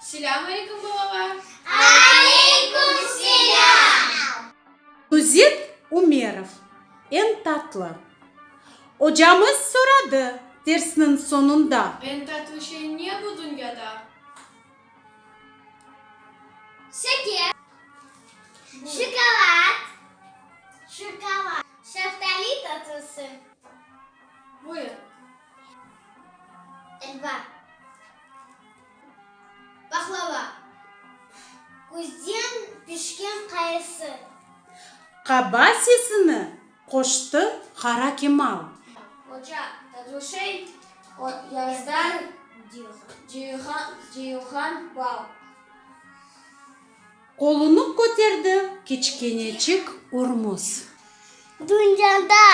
Селям алейкум, балалар! Алейкум, селям! Тузет Умеров, ән татлы. Оджамыз сұрады дерсінің соңында. Ән татлы шей не бұдың яда? Шекер. Шоколад. Шоколад. Шафталит татлысы. Бұйыр. Эльба бақлава көзден пішкен қайысы қаба сесіні қошты қара кемал қожа тәдушей яздан жиылған бал қолыны көтерді кечкенечек ұрмыз дүниеде